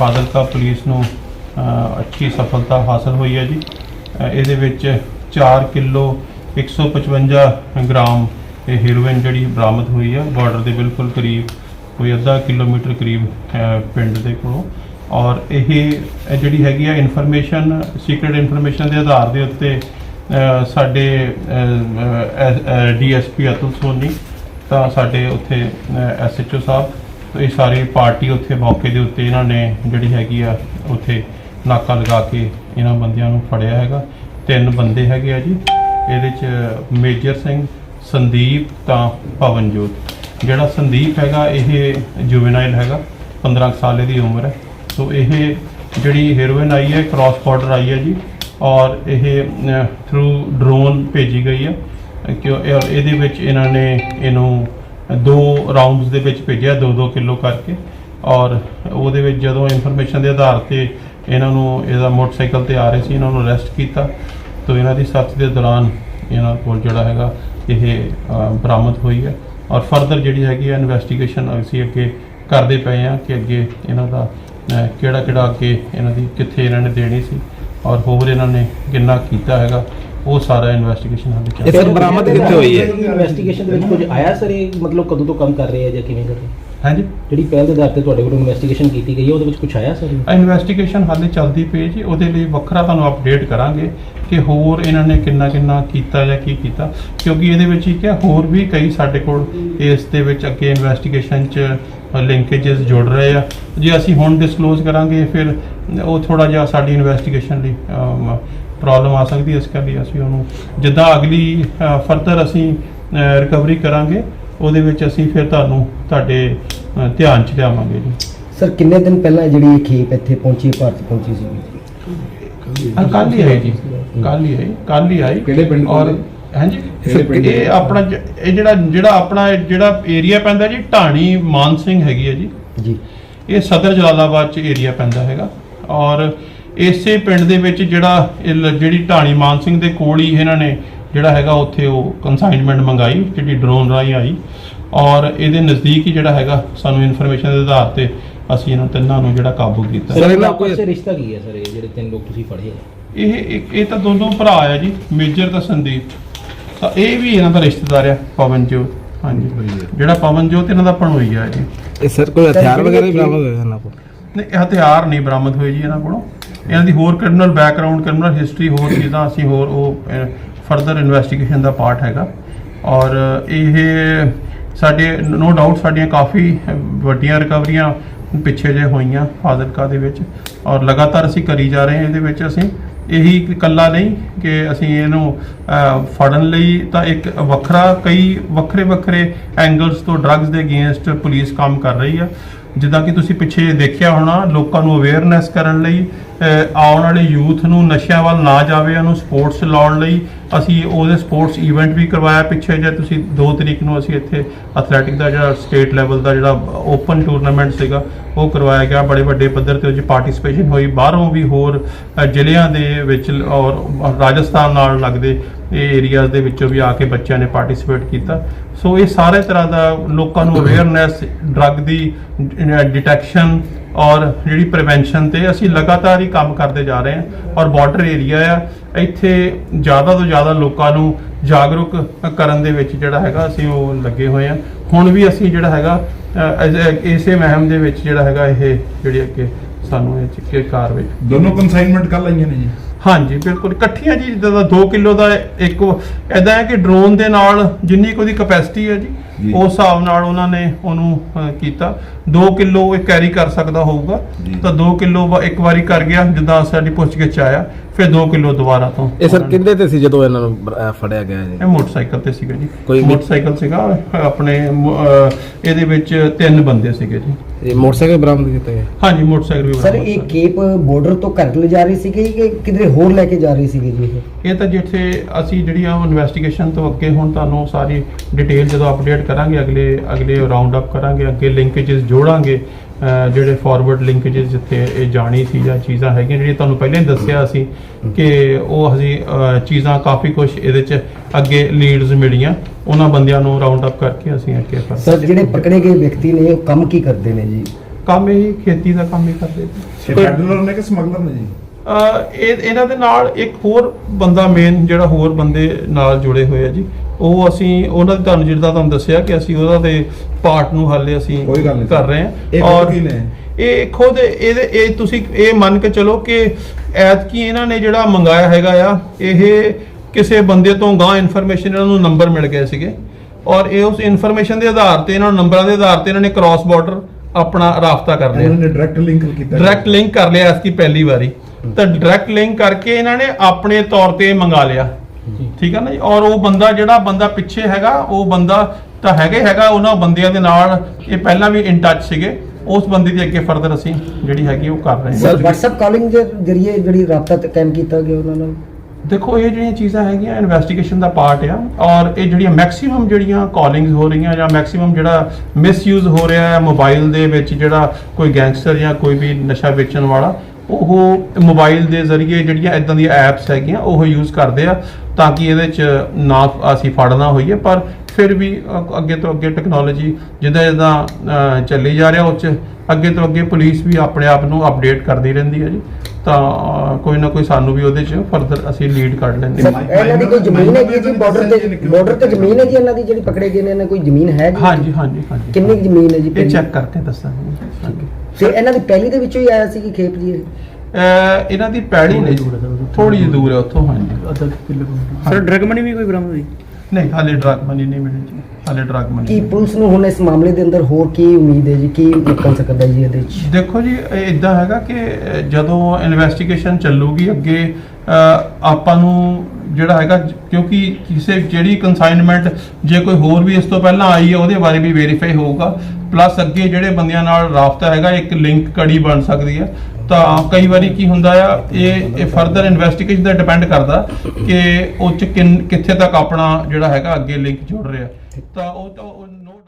Fazilka police ਨੂੰ ਅੱਛੀ ਸਫਲਤਾ ਹਾਸਲ ਹੋਈ ਹੈ ਜੀ। ਇਹਦੇ ਵਿੱਚ 4 ਕਿਲੋ 155 ਗ੍ਰਾਮ ਇਹ ਹੀਰੋਇਨ ਜਿਹੜੀ ਬਰਾਮਦ ਹੋਈ ਆ। ਬਾਰਡਰ ਦੇ ਬਿਲਕੁਲ ਕਰੀਬ ਕੋਈ ਅੱਧਾ ਕਿਲੋਮੀਟਰ ਕਰੀਬ ਪਿੰਡ ਦੇ ਕੋਲੋਂ। ਔਰ ਇਹ ਜਿਹੜੀ ਹੈਗੀ ਆ ਇਨਫੋਰਮੇਸ਼ਨ ਸੀਕ੍ਰੀਟ ਇਨਫੋਰਮੇਸ਼ਨ ਦੇ ਆਧਾਰ ਦੇ ਉੱਤੇ ਅ, ਸਾਡੇ ਡੀਐਸਪੀ ਅਤੁਲ ਸੋਨੀ ਤਾਂ ਸਾਡੇ ਉੱਥੇ ਐਸਐਚਓ ਸਾਹਿਬ ਇਹ ਸਾਰੀ ਪਾਰਟੀ ਉੱਥੇ ਮੌਕੇ ਦੇ ਉੱਤੇ ਇਹਨਾਂ ਨੇ ਜਿਹੜੀ ਹੈਗੀ ਆ, ਉੱਥੇ ਨਾਕਾ ਲਗਾ ਕੇ ਇਹਨਾਂ ਬੰਦਿਆਂ ਨੂੰ ਫੜਿਆ ਹੈਗਾ। ਤਿੰਨ ਬੰਦੇ ਹੈਗੇ ਆ ਜੀ। ਇਹਦੇ ਚ ਮੇਜਰ ਸਿੰਘ, ਸੰਦੀਪ ਤਾਂ ਪਵਨਜੋਤ ਜਿਹੜਾ ਸੰਦੀਪ ਹੈਗਾ, ਇਹ ਜੁਵੇਨਾਈਲ ਹੈਗਾ। 15 ਕੁ ਸਾਲ ਦੀ ਉਮਰ ਹੈ। ਸੋ ਇਹ ਜਿਹੜੀ ਹੀਰੋਇਨ ਆਈ ਹੈ ਕ੍ਰਾਸ ਬਾਰਡਰ ਆਈ ਹੈ ਜੀ। ਔਰ ਇਹ ਥਰੂ ਡਰੋਨ ਭੇਜੀ ਗਈ ਹੈ। ਕਿ ਇਹਦੇ ਵਿੱਚ ਇਹਨਾਂ ਨੇ ਇਹਨੂੰ ਦੋ ਰਾਉਂਡਸ ਦੇ ਵਿੱਚ ਭੇਜਿਆ 2-2 ਕਿਲੋ ਕਰਕੇ। ਔਰ ਉਹਦੇ ਵਿੱਚ ਜਦੋਂ ਇਨਫੋਰਮੇਸ਼ਨ ਦੇ ਆਧਾਰ ਤੇ ਇਹਨਾਂ ਨੂੰ ਇਹਦਾ ਮੋਟਰਸਾਈਕਲ ਤੇ ਆ ਰਹੇ ਸੀ, ਇਹਨਾਂ ਨੂੰ ਅਰੈਸਟ ਕੀਤਾ, ਤੋਂ ਇਹਨਾਂ ਦੀ ਸਰਚ ਦੇ ਦੌਰਾਨ ਇਹਨਾਂ ਕੋਲ ਜਿਹੜਾ ਹੈਗਾ ਇਹ ਬਰਾਮਦ ਹੋਈ ਹੈ। ਔਰ ਫਰਦਰ ਜਿਹੜੀ ਹੈਗੀ ਹੈ ਇਨਵੈਸਟੀਗੇਸ਼ਨ ਅਸੀਂ ਅੱਗੇ ਕਰਦੇ ਪਏ ਹਾਂ ਕਿ ਅੱਗੇ ਇਹਨਾਂ ਦਾ ਕਿਹੜਾ ਕਿਹੜਾ ਅੱਗੇ ਇਹਨਾਂ ਦੀ ਕਿੱਥੇ ਇਹਨਾਂ ਨੇ ਦੇਣੀ ਸੀ। ਔਰ ਹੋਰ ਇਹਨਾਂ ਨੇ ਕਿੰਨਾ ਕੀਤਾ ਹੈਗਾ। ਉਹ ਸਾਰਾ ਇਨਵੈਸਟੀਗੇਸ਼ਨ ਹਾਲੇ ਚੱਲ ਇਹ ਸਰ ਬਰਾਮਦ ਕਿੱਥੇ ਹੋਈ ਹੈ? ਇਨਵੈਸਟੀਗੇਸ਼ਨ ਦੇ ਵਿੱਚ ਕੁਝ ਆਇਆ ਸਰ ਇਹ? ਮਤਲਬ ਕਦੋਂ ਤੋਂ ਕੰਮ ਕਰ ਰਹੇ ਆ ਜਾਂ ਕਿਵੇਂ ਕਰ ਰਹੇ ਹਾਂਜੀ। ਜਿਹੜੀ ਪਹਿਲ ਦੇ ਆਧਾਰ ਤੇ ਤੁਹਾਡੇ ਕੋਲ ਇਨਵੈਸਟੀਗੇਸ਼ਨ ਕੀਤੀ ਗਈ ਹੈ ਉਹਦੇ ਵਿੱਚ ਕੁਝ ਆਇਆ ਸਰ? ਇਨਵੈਸਟੀਗੇਸ਼ਨ ਹਾਲੇ ਚੱਲਦੀ ਪਈ ਜੀ। ਉਹਦੇ ਲਈ ਵੱਖਰਾ ਤੁਹਾਨੂੰ ਅਪਡੇਟ ਕਰਾਂਗੇ ਕਿ ਹੋਰ ਇਹਨਾਂ ਨੇ ਕਿੰਨਾ ਕਿੰਨਾ ਕੀਤਾ ਜਾਂ ਕੀ ਕੀਤਾ। ਕਿਉਂਕਿ ਇਹਦੇ ਵਿੱਚ ਹੀ ਕਿ ਹੋਰ ਵੀ ਕਈ ਸਾਡੇ ਕੋਲ ਇਸ ਦੇ ਵਿੱਚ ਅੱਗੇ ਇਨਵੈਸਟੀਗੇਸ਼ਨ 'ਚ ਲਿੰਕੇजेस ਜੁੜ ਰਹੇ ਆ। ਜੇ ਅਸੀਂ ਹੁਣ ਡਿਸਕਲੋਜ਼ ਕਰਾਂਗੇ ਫਿਰ ਉਹ ਥੋੜਾ ਜਿਹਾ ਸਾਡੀ ਇਨਵੈਸਟੀਗੇਸ਼ਨ ਲਈ ਪ੍ਰੋਬਲਮ ਆ ਸਕਦੀ ਹੈ ਇਸ ਕਰਕੇ ਅਸੀਂ ਉਹਨੂੰ ਜਿੱਦਾਂ ਅਗਲੀ ਫਰਦਰ ਅਸੀਂ ਰਿਕਵਰੀ ਕਰਾਂਗੇ ਉਹਦੇ ਵਿੱਚ ਅਸੀਂ ਫਿਰ ਤੁਹਾਨੂੰ ਤੁਹਾਡੇ ਧਿਆਨ 'ਚ ਲਿਆਵਾਂਗੇ ਜੀ। ਸਰ ਕਿੰਨੇ ਦਿਨ ਪਹਿਲਾਂ ਜਿਹੜੀ ਇਹ ਖੇਪ ਇੱਥੇ ਪਹੁੰਚੀ ਭਾਰਤ ਪਹੁੰਚੀ ਸੀ? ਕੱਲ ਹੀ ਆਈ ਜੀ ਕੱਲ ਹੀ ਆਈ ਕੱਲ ਹੀ ਆਈ। ਕਿਹੜੇ ਪਿੰਡ ਤੋਂ ਔਰ? ਹਾਂਜੀ ਇਹ? ਆਪਣਾ ਇਹ ਜਿਹੜਾ ਜਿਹੜਾ ਆਪਣਾ ਜਿਹੜਾ ਏਰੀਆ ਪੈਂਦਾ ਜੀ ਢਾਣੀ ਮਾਨ ਸਿੰਘ ਹੈਗੀ ਹੈ ਜੀ। ਜੀ। ਇਹ ਸਦਰ ਜਲਾਲਾਬਾਦ ਚ ਏਰੀਆ ਪੈਂਦਾ ਹੈਗਾ। ਔਰ ਇਸੇ ਪਿੰਡ ਦੇ ਵਿੱਚ ਜਿਹੜਾ ਇਹ ਲ- ਜਿਹੜੀ ਢਾਣੀ ਮਾਨ ਸਿੰਘ ਦੇ ਕੋਲ ਹੀ ਇਹਨਾਂ ਨੇ ਜਿਹੜਾ ਹੈਗਾ ਉੱਥੇ ਉਹ ਕੰਸਾਈਨਮੈਂਟ ਮੰਗਾਈ ਜਿਹੜੀ ਡਰੋਨ ਰਾਹੀਂ ਆਈ। ਔਰ ਇਹਦੇ ਨਜ਼ਦੀਕ ਹੀ ਜਿਹੜਾ ਹੈਗਾ ਸਾਨੂੰ ਇਨਫੋਰਮੇਸ਼ਨ ਦੇ ਆਧਾਰ ਤੇ ਅਸੀਂ ਇਹਨਾਂ ਤਿੰਨਾਂ ਨੂੰ ਜਿਹੜਾ ਕਾਬੂ ਕੀਤਾ। ਸਰ, ਇਹਨਾਂ ਕੋਈ- ਰਿਸ਼ਤਾ ਕੀ ਹੈ ਸਰ? ਇਹ ਜਿਹੜੇ ਤਿੰਨ ਲੋਕ ਤੁਸੀਂ ਫੜੇ ਆ। ਇਹ ਇੱਕ- ਇਹ ਤਾਂ ਦੋਨੋਂ ਭਰਾ ਆ ਜੀ ਮੇਜਰ ਤੇ ਸੰਦੀਪ। ਤਾਂ ਇਹ ਵੀ ਇਹਨਾਂ ਦਾ ਰਿਸ਼ਤੇਦਾਰ ਆ ਪਵਨਜੋਤ ਹਾਂਜੀ। ਜਿਹੜਾ ਪਵਨਜੋਤ ਇਹਨਾਂ ਦਾ ਪਣੋਈ ਆ ਜੀ। ਇਹ ਸਰ ਕੋਈ ਹਥਿਆਰ ਵਗੈਰਾ ਵੀ ਬਰਾਮਦ ਹੋਏ ਇਹਨਾਂ ਕੋਲ? ਨਹੀਂ ਹਥਿਆਰ ਨਹੀਂ ਬਰਾਮਦ ਹੋਏ ਜੀ ਇਹਨਾਂ ਕੋਲੋਂ। ਇਹਨਾਂ ਦੀ ਹੋਰ ਕ੍ਰਿਮੀਨਲ ਬੈਕਗ੍ਰਾਉਂਡ ਕ੍ਰਿਮੀਨਲ ਹਿਸਟਰੀ ਹੋਰ ਚੀਜ਼ਾਂ ਅਸੀਂ ਹੋਰ ਉਹ ਫਰਦਰ ਇਨਵੈਸਟੀਗੇਸ਼ਨ ਦਾ ਪਾਰਟ ਹੈਗਾ। ਔਰ ਇਹ ਸਾਡੇ ਨੋ ਡਾਊਟ ਸਾਡੀਆਂ ਕਾਫੀ ਵੱਡੀਆਂ ਰਿਕਵਰੀਆਂ ਪਿੱਛੇ ਜੇ ਹੋਈਆਂ ਫਾਜ਼ਿਲਕਾ ਦੇ ਵਿੱਚ। ਔਰ ਲਗਾਤਾਰ ਅਸੀਂ ਕਰੀ ਜਾ ਰਹੇ ਹਾਂ ਇਹਦੇ ਵਿੱਚ ਅਸੀਂ। ਇਹੀ ਇਕੱਲਾ ਨਹੀਂ ਕਿ ਅਸੀਂ ਇਹਨੂੰ ਫੜਨ ਲਈ ਤਾਂ ਇੱਕ ਵੱਖਰਾ, ਕਈ ਵੱਖਰੇ ਵੱਖਰੇ ਐਂਗਲਸ ਤੋਂ ਡਰੱਗਸ ਦੇ ਅਗੇਂਸਟ ਪੁਲਿਸ ਕੰਮ ਕਰ ਰਹੀ ਆ। ਜਿੱਦਾਂ ਕਿ ਤੁਸੀਂ ਪਿੱਛੇ ਦੇਖਿਆ ਹੋਣਾ, ਲੋਕਾਂ ਨੂੰ ਅਵੇਅਰਨੈਸ ਕਰਨ ਲਈ ਆਉਣ ਵਾਲੇ ਯੂਥ ਨੂੰ ਨਸ਼ਿਆਂ ਵੱਲ ਨਾ ਜਾਵੇ ਉਹਨੂੰ ਸਪੋਰਟਸ ਲਾਉਣ ਲਈ ਅਸੀਂ ਉਹਦੇ ਸਪੋਰਟਸ ਇਵੈਂਟ ਵੀ ਕਰਵਾਇਆ ਪਿੱਛੇ ਜੇ ਤੁਸੀਂ 2 ਤਰੀਕ ਨੂੰ ਅਸੀਂ ਇੱਥੇ ਐਥਲੈਟਿਕ ਦਾ ਜਿਹੜਾ ਸਟੇਟ ਲੈਵਲ ਦਾ ਜਿਹੜਾ ਓਪਨ ਟੂਰਨਾਮੈਂਟ ਸੀਗਾ, ਉਹ ਕਰਵਾਇਆ ਗਿਆ। ਬੜੇ ਵੱਡੇ ਪੱਧਰ ਤੇ ਉਹ 'ਚ ਪਾਰਟਿਸਿਪੇਸ਼ਨ ਹੋਈ। ਬਾਹਰੋਂ ਵੀ ਹੋਰ ਜ਼ਿਲ੍ਹਿਆਂ ਦੇ ਵਿੱਚ ਔਰ ਰਾਜਸਥਾਨ ਨਾਲ ਲੱਗਦੇ ਇਹ ਏਰੀਆਜ਼ ਦੇ ਵਿੱਚੋਂ ਵੀ ਆ ਕੇ ਬੱਚਿਆਂ ਨੇ ਪਾਰਟਿਸਿਪੇਟ ਕੀਤਾ। ਸੋ ਇਹ ਸਾਰੇ ਤਰ੍ਹਾਂ ਦਾ ਲੋਕਾਂ ਨੂੰ ਅਵੇਅਰਨੈਸ ਡਰੱਗ ਦੀ ਡਿਟੈਕਸ਼ਨ ਔਰ ਜਿਹੜੀ ਪ੍ਰੀਵੈਂਸ਼ਨ ਤੇ ਅਸੀਂ ਲਗਾਤਾਰ ਹੀ ਕੰਮ ਕਰਦੇ ਜਾ ਰਹੇ ਹਾਂ ਔਰ ਬਾਰਡਰ ਏਰੀਆ ਆ, ਇੱਥੇ ਜ਼ਿਆਦਾ ਤੋਂ ਜ਼ਿਆਦਾ ਲੋਕਾਂ ਨੂੰ ਜਾਗਰੂਕ ਕਰਨ ਦੇ ਵਿੱਚ ਜਿਹੜਾ ਹੈਗਾ ਅਸੀਂ ਉਹ ਲੱਗੇ ਹੋਏ ਆ ਹੁਣ ਵੀ ਅਸੀਂ ਜਿਹੜਾ ਹੈਗਾ ਇਸੇ ਮਹਿਮ ਦੇ ਵਿੱਚ ਜਿਹੜਾ ਹੈਗਾ ਇਹ ਜਿਹੜੀ ਅੱਗੇ ਸਾਨੂੰ ਇਹ ਚ ਕੀ ਕਾਰਵਾਈ? ਦੋਨੋਂ ਕਨਸਾਈਨਮੈਂਟ ਕੱਲ ਆਈਆਂ ਨੇ ਜੀ। ਹਾਂਜੀ ਬਿਲਕੁਲ ਇਕੱਠੀਆਂ ਜੀ ਜਿੱਦਾਂ ਦਾ 2 ਕਿਲੋ ਦਾ ਇੱਕ ਐਦਾਂ ਹੈ ਕਿ ਡਰੋਨ ਦੇ ਨਾਲ ਜਿੰਨੀ ਕੁ ਕਪੈਸਿਟੀ ਹੈ ਜੀ। ਉਸ ਹਿਸਾਬ ਨਾਲ ਉਹਨਾਂ ਨੇ ਉਹਨੂੰ ਅ, ਕੀਤਾ। 2 ਕਿਲੋ ਇਹ ਕੈਰੀ ਕਰ ਸਕਦਾ ਹੋਊਗਾ। ਤਾਂ 2 ਕਿਲੋ ਇੱਕ ਵਾਰੀ ਕਰ ਗਿਆ ਜਿੱਦਾਂ ਸਾਡੀ ਪੁੱਛਗਿੱਛ 'ਚ ਆਇਆ। ਫਿਰ 2 ਕਿਲੋ ਦੁਬਾਰਾ ਤੋਂ ਇਹ ਸਰ ਕਿੰਨੇ ਤੇ ਸੀ ਜਦੋਂ ਇਹਨਾਂ ਨੂੰ ਅਹ ਫੜਿਆ ਗਿਆ ਜੀ ਇਹ ਮੋਟਰਸਾਈਕਲ ਤੇ ਸੀਗਾ ਜੀ। ਕੋਈ- ਮੋਟਰਸਾਈਕਲ ਸੀਗਾ ਆਪਣੇ ਮ- ਇਹਦੇ ਵਿੱਚ ਤਿੰਨ ਬੰਦੇ ਸੀਗੇ ਜੀ। ਇਹ ਮੋਟਰਸਾਈਕਲ ਬਰਾਮਦ ਕੀਤਾ ਗਿਆ? ਹਾਂਜੀ ਮੋਟਰਸਾਈਕਲ ਵੀ ਸਰ ਬਰਾਮਦ ਇਹ ਕਰ- ਕੇਪ ਬਾਰਡਰ ਤੋਂ ਘਰ ਲੈ ਜਾ ਰਹੀ ਸੀਗੀ ਕਿ ਕਿਧਰੇ ਹੋਰ ਲੈ ਕੇ ਜਾ ਰਹੀ ਸੀਗੀ ਜੀ ਇਹ? ਇਹ ਤਾਂ ਜਿੱਥੇ ਅਸੀਂ ਜਿਹੜੀ ਆ ਇਨਵੈਸਟੀਗੇਸ਼ਨ ਤੋਂ ਅੱਗੇ ਹੁਣ ਤੁਹਾਨੂੰ ਸਾਰੀ ਡਿਟੇਲ ਜਦੋਂ ਅਪਡੇਟ ਕਰਾਂਗੇ ਅਗਲੇ ਅਗਲੇ ਰਾਉਂਡ ਅਪ ਕਰਾਂਗੇ ਅੱਗੇ ਲਿੰਕੇजेस ਜੋੜਾਂਗੇ ਜਿਹੜੇ ਫਾਰਵਰਡ ਲਿੰਕੇजेस ਜਿੱਥੇ ਇਹ ਜਾਣੀ ਸੀ ਜਾਂ ਚੀਜ਼ਾਂ ਹੈਗੀਆਂ ਜਿਹੜੀਆਂ ਤੁਹਾਨੂੰ ਪਹਿਲਾਂ ਹੀ ਦੱਸਿਆ ਸੀ ਕਿ ਉਹ ਅਸੀਂ ਅਹ, ਚੀਜ਼ਾਂ ਕਾਫੀ ਕੁਝ ਇਹਦੇ ਚ ਅੱਗੇ ਲੀਡਸ ਮਿਲੀਆਂ। ਉਹਨਾਂ ਬੰਦਿਆਂ ਨੂੰ ਰਾਉਂਡ ਅਪ ਕਰਕੇ ਅਸੀਂ ਅੱਗੇ ਕਰ ਸਰ ਜਿਹੜੇ ਪਕੜੇ ਗਏ ਵਿਅਕਤੀ ਨੇ ਉਹ ਕੰਮ ਕੀ ਕਰਦੇ ਨੇ ਜੀ? ਕੰਮ ਇਹ ਖੇਤੀ ਦਾ ਕੰਮ ਹੀ ਕਰਦੇ ਸੀ ਇਹ ਪੈਡਲਰ ਨੇ ਕਿ ਸਮਗਲਰ ਨੇ ਜੀ? ਇਹ ਇਹਨਾਂ ਦੇ ਨਾਲ ਇੱਕ ਹੋਰ ਬੰਦਾ ਮੇਨ ਜਿਹੜਾ ਹੋਰ ਬੰਦੇ ਨਾਲ ਜੁੜੇ ਹੋਏ ਆ ਜੀ ਉਹ ਅਸੀਂ ਉਹਨਾਂ ਦੀ ਤੁਹਾਨੂੰ ਜਿੱਦਾਂ ਤੁਹਾਨੂੰ ਦੱਸਿਆ ਕਿ ਅਸੀਂ ਉਹਦਾ ਦੇ ਪਾਰਟ ਨੂੰ ਹਾਲੇ ਅਸੀਂ ਕੋਈ ਗੱਲ ਨਹੀਂ। ਕਰ ਰਹੇ ਇਹ ਹਾਂ ਖੁਦ ਕੀ ਨੇ? ਇਹ ਖੁਦ ਇਹਦੇ ਇਹ ਤੁਸੀਂ ਇਹ ਮੰਨ ਕੇ ਚਲੋ ਕਿ ਐਤਕੀ ਇਹਨਾਂ ਨੇ ਜਿਹੜਾ ਮੰਗਾਇਆ ਹੈਗਾ ਆ ਇਹ ਕਿਸੇ ਬੰਦੇ ਤੋਂ ਗਾਂ ਇਨਫੋਰਮੇਸ਼ਨ ਇਹਨਾਂ ਨੂੰ ਨੰਬਰ ਮਿਲ ਗਏ ਸੀਗੇ। ਔਰ ਇਹ ਉਸ ਇਨਫੋਰਮੇਸ਼ਨ ਦੇ ਆਧਾਰ ਤੇ ਇਹਨਾਂ ਨੂੰ ਨੰਬਰਾਂ ਦੇ ਆਧਾਰ ਤੇ ਇਹਨਾਂ ਨੇ ਕ੍ਰਾਸ ਬਾਰਡਰ ਆਪਣਾ ਰਾਬਤਾ ਕਰ ਲਿਆ। ਉਹਨਾਂ ਨੇ ਡਾਇਰੈਕਟ ਲਿੰਕ ਕੀਤਾ। ਡਾਇਰੈਕਟ ਲਿੰਕ ਕਰ ਲਿਆ ਐਸਕੀ ਪਹਿਲੀ ਵਾਰੀ। ਤਾਂ ਡਾਇਰੈਕਟ ਲਿੰਕ ਕਰਕੇ ਇਹਨਾਂ ਨੇ ਆਪਣੇ ਤੌਰ ਤੇ ਮੰਗਾ ਲਿਆ। ਠੀਕ ਹੈ ਨਾ ਜੀ? ਔਰ ਉਹ ਬੰਦਾ ਜਿਹੜਾ ਬੰਦਾ ਪਿੱਛੇ ਹੈਗਾ ਉਹ ਬੰਦਾ ਤਾਂ ਹੈਗਾ ਹੈਗਾ ਉਹਨਾਂ ਬੰਦਿਆਂ ਦੇ ਨਾਲ ਇਹ ਪਹਿਲਾਂ ਵੀ ਇਨ ਟੱਚ ਸੀਗੇ। ਉਸ ਬੰਦੇ ਦੀ ਅੱਗੇ ਫਰਦਰ ਅਸੀਂ ਜਿਹੜੀ ਹੈਗੀ ਉਹ ਕਰ ਰਹੇ ਹਾਂ। ਸਰ WhatsApp ਕਾਲਿੰਗ ਦੇ ਜਰੀਏ ਜਿਹੜੀ ਰਾਬਤਾ ਤੇ ਕਾਇਮ ਕੀਤਾ ਗਿਆ ਉਹਨਾਂ ਨਾਲ? ਦੇਖੋ ਇਹ ਜਿਹੜੀਆਂ ਚੀਜ਼ਾਂ ਹੈਗੀਆਂ ਇਨਵੈਸਟੀਗੇਸ਼ਨ ਦਾ ਪਾਰਟ ਆ ਔਰ ਇਹ ਜਿਹੜੀਆਂ ਮੈਕਸਿਮਮ ਜਿਹੜੀਆਂ ਕਾਲਿੰਗਸ ਹੋ ਰਹੀਆਂ ਜਾਂ ਮੈਕਸਿਮਮ ਜਿਹੜਾ ਮਿਸਯੂਜ਼ ਹੋ ਰਿਹਾ ਹੈ ਮੋਬਾਈਲ ਦੇ ਵਿੱਚ ਜਿਹੜਾ ਕੋਈ ਗੈਂਗਸਟਰ ਜਾਂ ਕੋਈ ਵੀ ਨਸ਼ਾ ਵੇਚਣ ਵਾਲਾ ਉਹ ਮੋਬਾਈਲ ਦੇ ਜ਼ਰੀਏ ਜਿਹੜੀਆਂ ਇਦਾਂ ਦੀਆਂ ਐਪਸ ਹੈਗੀਆਂ, ਉਹ ਯੂਜ਼ ਕਰਦੇ ਆ ਤਾਂ ਕਿ ਇਹਦੇ ਚ ਨਾ ਅਸੀਂ ਫੜਨਾ ਹੋਈਏ, ਪਰ ਫਿਰ ਵੀ ਅੱਗੇ ਤੋਂ ਅੱਗੇ ਟੈਕਨੋਲੋਜੀ ਜਿੱਦਾਂ ਜਿੱਦਾਂ ਚੱਲੀ ਜਾ ਰਿਹਾ, ਉਹ ਚ ਅੱਗੇ ਤੋਂ ਅੱਗੇ ਪੁਲਿਸ ਵੀ ਆਪਣੇ ਆਪ ਨੂੰ ਅਪਡੇਟ ਕਰਦੀ ਰਹਿੰਦੀ ਹੈ ਜੀ। ਤਾਂ ਕੋਈ ਨਾ ਕੋਈ ਸਾਨੂੰ ਵੀ ਉਹਦੇ ਚ ਫਰਦਰ ਅਸੀਂ ਲੀਡ ਕੱਢ ਲੈਂਦੇ ਹਾਂ। ਇਹਨਾਂ ਦੀ ਕੋਈ ਜ਼ਮੀਨ ਹੈਗੀ ਹੈ ਜੀ? ਬਾਰਡਰ ਤੇ ਬਾਰਡਰ ਤੇ ਜ਼ਮੀਨ ਹੈ ਜੀ ਇਹਨਾਂ ਦੀ ਜਿਹੜੀ ਪਕੜੇ ਗਏ ਨੇ? ਇਹਨਾਂ ਕੋਈ ਜ਼ਮੀਨ ਹੈ ਜੀ? ਹਾਂਜੀ ਹਾਂਜੀ ਹਾਂਜੀ। ਕਿੰਨੀ ਕੁ ਜ਼ਮੀਨ ਹੈ ਜੀ ਇਹ ਪਹਿਲੀ? ਚੈੱਕ ਕਰਕੇ ਦੱਸਾਂਗੇ। ਹਾਂਜੀ। ਤੇ ਇਹਨਾਂ ਦੀ ਪਹਿਲੀ ਦੇ ਵਿੱਚੋਂ ਹੀ ਆਇਆ ਸੀ ਕਿ ਖੇਪ ਜੀ ਇਹ? ਅਹ ਇਹਨਾਂ ਦੀ ਪੈੜੀ ਨੇ ਥੋੜੀ ਜਿਹੀ ਦੂਰ ਹੈ ਉੱਥੋਂ ਹਾਂਜੀ। ਸਰ ਡਰਗ ਮਨੀ ਵੀ ਕੋਈ ਬਰਾਮਦ ਹੋਈ? ਨਹੀਂ ਹਾਲੇ ਡਰਗ ਮਨੀ ਨਹੀਂ ਮਿਲੀ ਜੀ। ਹਾਲੇ ਡਰਗ ਮਨੀ ਕੀ ਪੁਲਿਸ ਨੂੰ ਹੁਣ ਇਸ ਮਾਮਲੇ ਦੇ ਅੰਦਰ ਹੋਰ ਕੀ ਉਮੀਦ ਹੈ ਜੀ? ਕੀ ਨਿਕਲ ਸਕਦਾ ਜੀ ਇਹਦੇ ਵਿੱਚ ਦੇਖੋ ਜੀ ਇਦਾਂ ਹੈਗਾ ਕਿ ਜਦੋਂ ਇਨਵੈਸਟੀਗੇਸ਼ਨ ਚੱਲੂਗੀ ਅੱਗੇ ਆਪਾਂ ਨੂੰ ਜਿਹੜਾ ਹੈਗਾ ਕਿਉਂਕਿ ਕਿਸੇ ਜਿਹੜੀ ਕਨਸਾਈਨਮੈਂਟ ਜੇ ਕੋਈ ਹੋਰ ਵੀ ਇਸ ਤੋਂ ਪਹਿਲਾਂ ਆਈ ਹੈ ਉਹਦੇ ਬਾਰੇ ਵੀ ਵੈਰੀਫਾਈ ਹੋਊਗਾ। ਪਲੱਸ ਅੱਗੇ ਜਿਹੜੇ ਬੰਦਿਆਂ ਨਾਲ ਰਾਬਤਾ ਹੈਗਾ ਇੱਕ ਲਿੰਕ ਕੜੀ ਬਣ ਸਕਦੀ ਹੈ। ਤਾਂ ਕਈ ਵਾਰੀ ਕੀ ਹੁੰਦਾ ਆ ਇਹ ਇਹ ਫਰਦਰ ਇਨਵੈਸਟੀਗੇਸ਼ਨ ਤੇ ਡਿਪੈਂਡ ਕਰਦਾ ਕਿ ਉਹ ਚ ਕਿੱਥੇ ਤੱਕ ਆਪਣਾ ਜਿਹੜਾ ਹੈਗਾ ਅੱਗੇ ਲਿੰਕ ਜੁੜ ਰਿਹਾ। ਤਾਂ ਉਹ ਤਾਂ ਨੋ